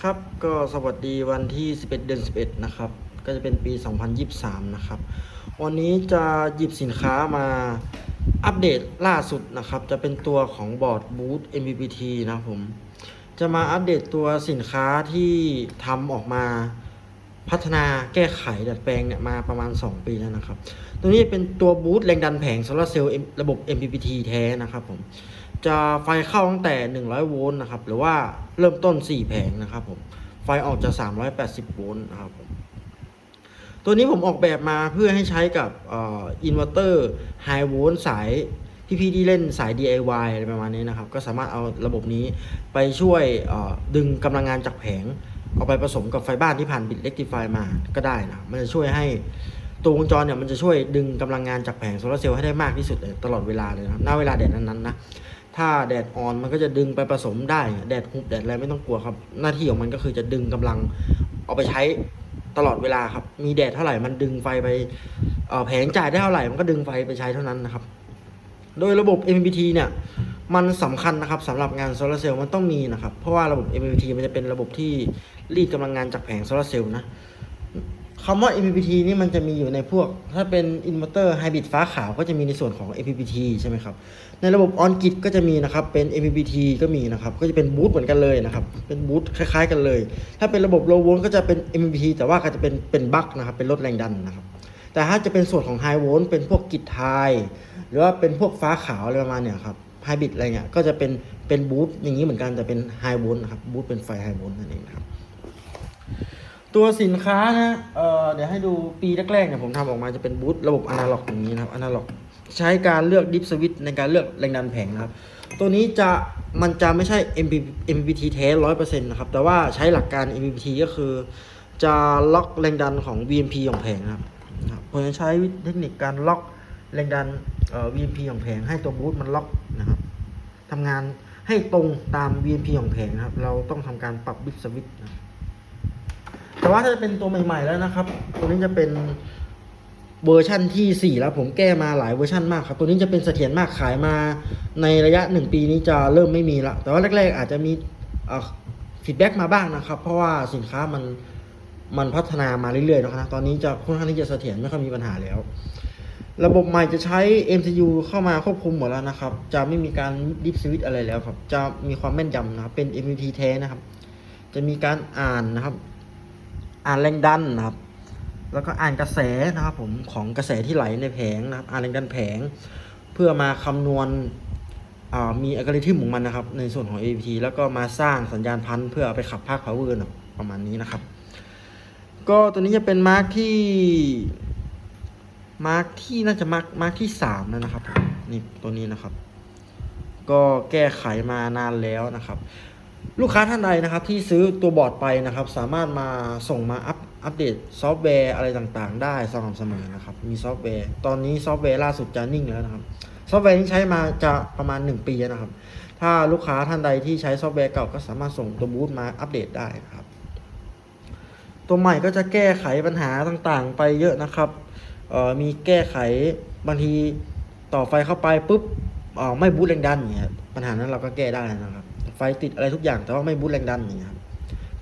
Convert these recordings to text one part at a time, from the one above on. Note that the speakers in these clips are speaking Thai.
ครับก็สวัสดีวันที่ 11 เดือน 11 นะครับ ก็จะเป็นปี 2023 นะครับ วันนี้จะหยิบสินค้ามาอัปเดตล่าสุดนะครับ จะเป็นตัวของบอร์ดบูธ MPPT นะผม จะมาอัปเดตตัวสินค้าที่ทำออกมาพัฒนาแก้ไขดัดแปลงเนี่ยมาประมาณ 2 ปีแล้วนะครับ ตัวนี้เป็นตัวบูธแรงดันแผงโซลาร์เซลล์ระบบ MPPT แท้นะครับผม จะไฟเข้าตั้งแต่ 100 โวลต์นะครับ หรือว่าเริ่มต้น 4 แผงนะครับผม ไฟออกจะ 380 โวลต์นะครับผมตัวนี้ผมออกแบบมาเพื่อให้ใช้กับอินเวอร์เตอร์ไฮโวลต์สายพี่ๆที่เล่นสาย DIY อะไรประมาณนี้นะครับ ก็สามารถเอาระบบนี้ไปช่วยดึงกำลังงานจากแผง เอาไปผสมกับไฟบ้านที่ผ่านบิตเ e กติฟายมาก็ได้นะมันจะช่วยให้ตัววงจรเนี่ยมันจะช่วยดึงกำลังงานจากแผงโซลาร์เซลล์ให้ได้มากที่สุดตลอดเวลาเลยนะครับณเวลาแดดนั้นๆนะ ถ้าแดดอ่อนมันก็จะดึงไปผสมได้ แดดฮุบแดดอะไรไม่ต้องกลัวครับ หน้าที่ของมันก็คือจะดึงกำลังเอาไปใช้ตลอดเวลาครับ มีแดดเท่าไหร่มันดึงไฟไปเอ่อแผงจ่ายได้เท่าไหร่มันก็ดึงไฟไปใช้เท่านั้นนะครับ โดยระบบ MPPT เนี่ยมันสำคัญนะครับสำหรับงานโซลาร์เซลล์มันต้องมีนะครับ เพราะว่าระบบ MPPT มันจะเป็นระบบที่รีดกำลังงานจากแผงโซลาร์เซลล์นะ คำว่า MPPT นี่มันจะมีอยู่ในพวก ถ้าเป็นอินเวอร์เตอร์ไฮบริดฟ้าขาวก็จะมีในส่วนของ MPPT ใช่ไหมครับ ในระบบออนกิก็จะมีนะครับ เป็น MPPT ก็มีนะครับ ก็จะเป็นบูทเหมือนกันเลยนะครับ เป็นบูทคล้ายๆ กันเลย ถ้าเป็นระบบโลโวลก็จะเป็น MPPT แต่ว่าก็จะเป็นเป็นบัคนะครับ เป็นลดแรงดันนะครับ แต่ถ้าจะเป็นส่วนของไฮโวลเป็นพวกกิจไทยหรือว่าเป็นพวกฟ้าขาวอะไรประมาณเนี้ยครับไฮบริดอะไรเงี้ยก็จะเป็นเป็นบูทอย่างนี้เหมือนกันแต่เป็นไฮโวลต์นะครับบูทเป็นไฟไฮโวลต์นั่นเองนะครับ ตัวสินค้านะเอ่อเดี๋ยวให้ดูปีแรกๆเนี่ยผมทำออกมาจะเป็นบูธระบบอนาล็อกอย่างนี้นะครับอนาล็อกใช้การเลือกดิฟสวิตในการเลือกแรงดันแผงนะครับ ตัวนี้จะมันจะไม่ใช่ MP MPPT แท้ร้อยเปอร์เซ็นต์นะครับ แต่ว่าใช้หลักการ MPPT ก็คือจะล็อกแรงดันของ VMP ของแผงนะครับนะครับผมจะใช้เทคนิคการล็อกแรงดันเอ่อ VMP ของแผงให้ตัวบูธมันล็อกนะครับทำงานให้ตรงตาม VMP ของแผงนะครับ เราต้องทำการปรับดิฟสวิตนะครับ แต่ว่าถ้าจะเป็นตัวใหม่ ๆ แล้วนะครับ ตัวนี้จะเป็นเวอร์ชั่นที่ 4 แล้วผมแก้มาหลายเวอร์ชั่นมากครับ ตัวนี้จะเป็นเสถียรมากขายมาในระยะ 1 ปีนี้จะเริ่มไม่มีละ แต่ว่าแรก ๆ อาจจะมีฟีดแบ็กมาบ้างนะครับ เพราะว่าสินค้ามันมันพัฒนามาเรื่อยๆนะครับ ตอนนี้จะค่อนข้างที่จะเสถียรไม่ค่อยมีปัญหาแล้ว ระบบใหม่จะใช้ MCU เข้ามาควบคุมหมดแล้วนะครับ จะไม่มีการดิฟสวิตอะไรแล้วครับ จะมีความแม่นยำนะครับ เป็น MPT แท้นะครับ จะมีการอ่านนะครับ อ่านแรงดันนะครับ แล้วก็อ่านกระแสนะครับผมของกระแสที่ไหลในแผงนะครับ อ่านแรงดันแผง เพื่อมาคำนวณมีอัลกอริทึมของมันนะครับ ในส่วนของ APT แล้วก็มาสร้างสัญญาณพันธุ์เพื่อเอาไปขับภาค power นะประมาณนี้นะครับ ก็ตัวนี้จะเป็นมาร์กที่มาร์กที่น่าจะมาร์กมาร์กที่สามแล้วนะครับนี่ตัวนี้นะครับ ก็แก้ไขมานานแล้วนะครับ ลูกค้าท่านใดนะครับที่ซื้อตัวบอร์ดไปนะครับ สามารถมาส่งมาอัปอัปเดตซอฟต์แวร์อะไรต่างๆ ได้สม่ำเสมอนะครับ มีซอฟต์แวร์ ตอนนี้ซอฟต์แวร์ล่าสุดจะนิ่งแล้วนะครับ ซอฟต์แวร์ที่ใช้มาจะประมาณ 1 ปีนะครับ ถ้าลูกค้าท่านใดที่ใช้ซอฟต์แวร์เก่าก็สามารถส่งตัวบูตมาอัปเดตได้นะครับ ตัวใหม่ก็จะแก้ไขปัญหาต่างๆ ไปเยอะนะครับมีแก้ไขบางทีต่อไฟเข้าไปปุ๊บไม่บูตแรงดันอย่างเงี้ยปัญหานั้นเราก็แก้ได้นะครับ ไฟติดอะไรทุกอย่างแต่ว่าไม่บูตแรงดันอย่างเงี้ยครับ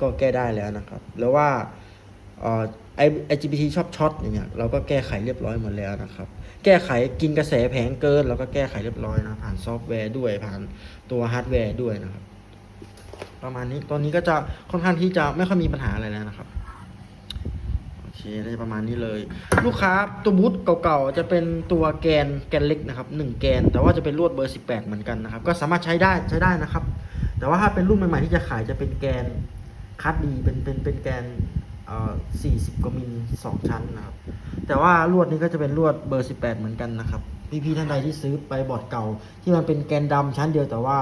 ก็แก้ได้แล้วนะครับหรือว่าเอ่อไอ IGBT ชอบช็อตอย่างเงี้ยเราก็แก้ไขเรียบร้อยหมดแล้วนะครับ แก้ไขกินกระแสแผงเกินเราก็แก้ไขเรียบร้อยนะผ่านซอฟต์แวร์ด้วยผ่านตัวฮาร์ดแวร์ด้วยนะครับ ประมาณนี้ตอนนี้ก็จะค่อนข้างที่จะไม่ค่อยมีปัญหาอะไรแล้วนะครับโอเคได้ประมาณนี้เลย ลูกค้าตัวบูธเก่าๆจะเป็นตัวแกนแกนเล็กนะครับหนึ่งแกน แต่ว่าจะเป็นลวดเบอร์ 18 เหมือนกันนะครับ ก็สามารถใช้ได้ใช้ได้นะครับ แต่ว่าถ้าเป็นรุ่นใหม่ๆที่จะขายจะเป็นแกนคัดดีเป็นเป็นเป็นแกนเอ่อ40กว่ามิลสองชั้นนะครับ แต่ว่าลวดนี้ก็จะเป็นลวดเบอร์18เหมือนกันนะครับพี่ๆท่านใดที่ซื้อไปบอร์ดเก่า ที่มันเป็นแกนดำชั้นเดียวแต่ว่า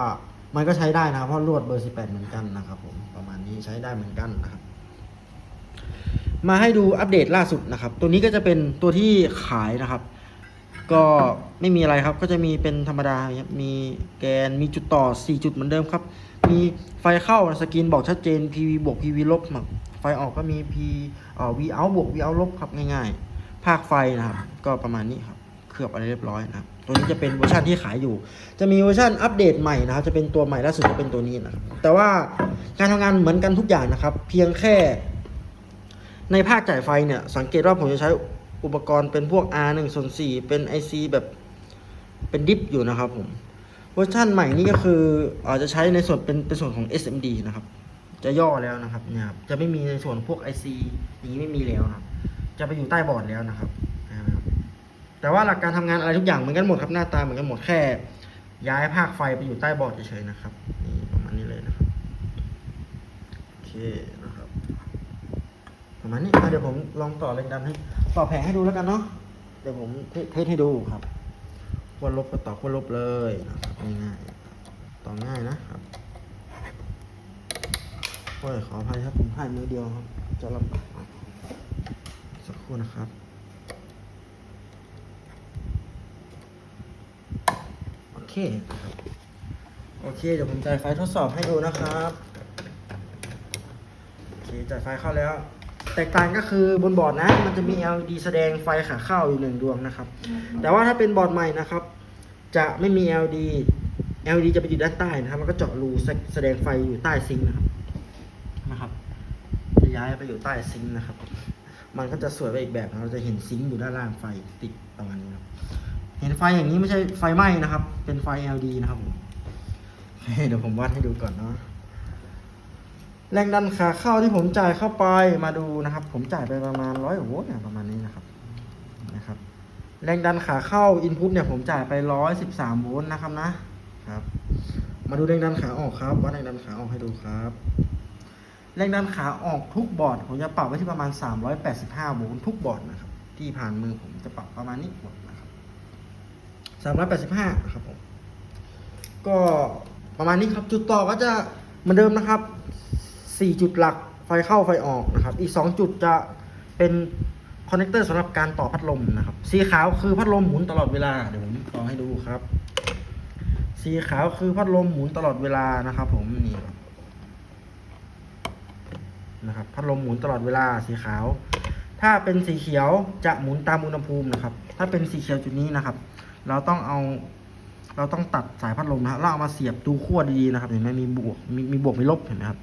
มันก็ใช้ได้นะครับเพราะลวดเบอร์18เหมือนกันนะครับผมประมาณนี้ใช้ได้เหมือนกันนะครับ มาให้ดูอัปเดตล่าสุดนะครับ ตัวนี้ก็จะเป็นตัวที่ขายนะครับ ก็ไม่มีอะไรครับก็จะมีเป็นธรรมดามีแกนมีจุดต่อ 4 จุดเหมือนเดิมครับ มีไฟเข้าสกรีนบอกชัดเจน PV บวก PV ลบครับไฟออกก็มี P เอ่อ V out บวก V out ลบครับง่ายๆ ภาคไฟนะครับ ก็ประมาณนี้ครับเคลือบอะไรเรียบร้อยนะครับตัวนี้จะเป็นเวอร์ชันที่ขายอยู่ จะมีเวอร์ชันอัปเดตใหม่นะครับ จะเป็นตัวใหม่ล่าสุดจะเป็นตัวนี้นะครับ แต่ว่าการทำงานเหมือนกันทุกอย่างนะครับ เพียงแค่ ในภาคจ่ายไฟเนี่ย สังเกตว่าผมจะใช้อุปกรณ์เป็นพวก R 1ส่วน4เป็น IC แบบเป็นดิฟอยู่นะครับผม วอร์ชันใหม่นี้ก็คืออาจจะใช้ในส่วนเป็นเป็นส่วนของ SMD นะครับ จะย่อแล้วนะครับเนี่ยครับจะไม่มีในส่วนพวก IC อย่างนี้ไม่มีแล้วครับ จะไปอยู่ใต้บอร์ดแล้วนะครับแต่ว่าหลักการทำงานอะไรทุกอย่างเหมือนกันหมดครับหน้าตาเหมือนกันหมดแค่ ย้ายภาคไฟไปอยู่ใต้บอร์ดเฉยๆนะครับนี่ประมาณนี้เลยนะครับโอเคนะครับประมาณนี้เดี๋ยวผมลองต่อแรงดันให้ต่อแผงให้ดูแล้วกันเนาะเดี๋ยวผมเทสให้ดูครับ ขั้วลบก็ต่อขั้วลบเลยนะครับง่ายๆต่อง่ายนะครับโอ้ยขออภัยครับผมพายมือเดียวครับ จะลำบากสักครู่นะครับโอเคโอเค เดี๋ยวผมจ่ายไฟทดสอบให้ดูนะครับโอเคจ่ายไฟเข้าแล้ว แตกต่างก็คือบนบอร์ดนะ มันจะมี LED แสดงไฟขาเข้าอยู่หนึ่งดวงนะครับ แต่ว่าถ้าเป็นบอร์ดใหม่นะครับ จะไม่มี LED LED จะไปอยู่ด้านใต้นะครับ มันก็เจาะรูแสแสดงไฟอยู่ใต้ซิงค์นะครับนะครับ จะย้ายไปอยู่ใต้ซิงค์นะครับ มันก็จะสวยไปอีกแบบนะเราจะเห็นซิงค์อยู่ด้านล่างไฟติดประมาณนี้ครับ เห็นไฟอย่างนี้ไม่ใช่ไฟไหม้นะครับ เป็นไฟ LED นะครับผมโอเคเดี๋ยวผมวัดให้ดูก่อนเนาะ แรงดันขาเข้าที่ผมจ่ายเข้าไปมาดูนะครับ ผมจ่ายไปประมาณร้อยโวลต์เนี่ยประมาณนี้นะครับนะครับ แรงดันขาเข้าอินพุตเนี่ยผมจ่ายไปร้อยสิบสามโวลต์นะครับนะครับ มาดูแรงดันขาออกครับวัดแรงดันขาออกให้ดูครับ แรงดันขาออกทุกบอร์ดผมจะปรับไว้ที่ประมาณ385โวลต์ทุกบอร์ดนะครับ ที่ผ่านมือผมจะปรับประมาณนี้หมดนะครับ385นะครับผมก็ประมาณนี้ครับจุดต่อก็จะเหมือนเดิมนะครับ 4จุดหลักไฟเข้าไฟออกนะครับ อีก2จุดจะเป็นคอนเนคเตอร์สำหรับการต่อพัดลมนะครับ สีขาวคือพัดลมหมุนตลอดเวลา เดี๋ยวผมต่อให้ดูครับ สีขาวคือพัดลมหมุนตลอดเวลานะครับ ผมนี่นะครับ พัดลมหมุนตลอดเวลาสีขาว ถ้าเป็นสีเขียวจะหมุนตามอุณหภูมินะครับ ถ้าเป็นสีเขียวจุดนี้นะครับ เราต้องเอา เราต้องตัดสายพัดลมนะครับแล้วเอามาเสียบดูขั้วดีๆนะครับ เห็นไหมมีบวกมีมีบวกมีลบเห็นไหมครับ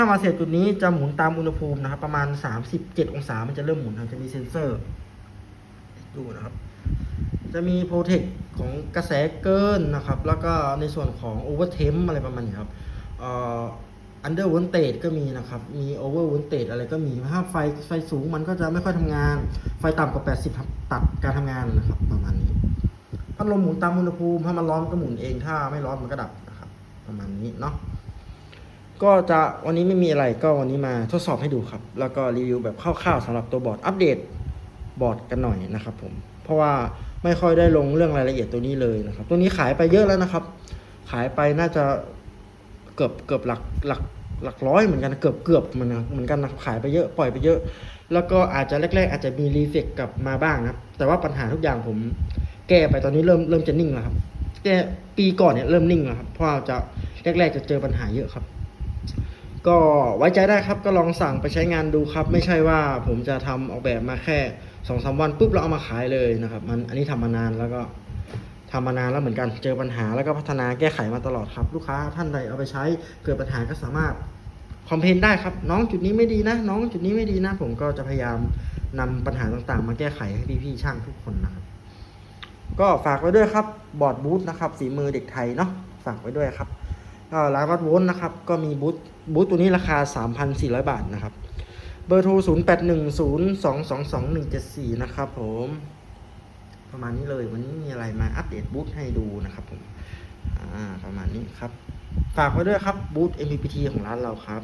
ถ้ามาเสียบจุดนี้จะหมุนตามอุณหภูมินะครับ ประมาณ 37 องศา มันจะเริ่มหมุนครับจะมีเซ็นเซอร์ดูนะครับ จะมีโปรเทคของกระแสเกินนะครับ แล้วก็ในส่วนของโอเวอร์เทมอะไรประมาณนี้ครับอ่ออันเดอร์วอลเตจก็มีนะครับ มีโอเวอร์วอลเตจอะไรก็มีถ้าไฟไฟสูงมันก็จะไม่ค่อยทำงาน ไฟต่ำกว่า 80 ตัดการทำงานนะครับประมาณนี้พัดลมหมุนตามอุณหภูมิถ้ามันร้อนมันก็หมุนเองถ้าไม่ร้อนมันก็ดับนะครับ ประมาณนี้เนาะ ก็จะวันนี้ไม่มีอะไรก็วันนี้มาทดสอบให้ดูครับ แล้วก็รีวิวแบบคร่าวๆสำหรับตัวบอร์ดอัปเดตบอร์ดกันหน่อยนะครับผมเพราะว่าไม่ค่อยได้ลงเรื่องรายละเอียดตัวนี้เลยนะครับ ตัวนี้ขายไปเยอะแล้วนะครับ ขายไปน่าจะเกือบเกือบหลักหลักหลักร้อยเหมือนกันเกือบเกือบเหมือนเหมือนกันนะขายไปเยอะปล่อยไปเยอะ แล้วก็อาจจะแรกๆ อาจจะมีรีเฟกกลับมาบ้างนะแต่ว่าปัญหาทุกอย่างผมแก้ไปตอนนี้เริ่มเริ่มจะนิ่งแล้วครับแก้ปีก่อนเนี่ยเริ่มนิ่งแล้วครับเพราะว่าจะแรกๆจะเจอปัญหาเยอะครับ ก็ไว้ใจได้ครับก็ลองสั่งไปใช้งานดูครับ ไม่ใช่ว่าผมจะทำออกแบบมาแค่สองสามวันปุ๊บเราเอามาขายเลยนะครับ มันอันนี้ทำมานานแล้วก็ทำมานานแล้วเหมือนกันเจอปัญหาแล้วก็พัฒนาแก้ไขมาตลอดครับ ลูกค้าท่านใดเอาไปใช้เกิดปัญหาก็สามารถคอมเพนได้ครับ น้องจุดนี้ไม่ดีนะ น้องจุดนี้ไม่ดีนะ ผมก็จะพยายามนำปัญหาต่างๆ มาแก้ไขให้พี่ๆช่างทุกคนนะครับ ก็ฝากไว้ด้วยครับบอร์ดบูธนะครับฝีมือเด็กไทยเนาะฝากไว้ด้วยครับ ก็ร้านวัดโวลต์นะครับ ก็มีบูธบูธตัวนี้ราคา 3,400 บาทนะครับ เบอร์โทร 0810222174 นะครับผม ประมาณนี้เลยวันนี้มีอะไรมาอัปเดตบูธให้ดูนะครับผม อ่า ประมาณนี้ครับ ฝากไว้ด้วยครับบูธ MPPT ของร้านเราครับ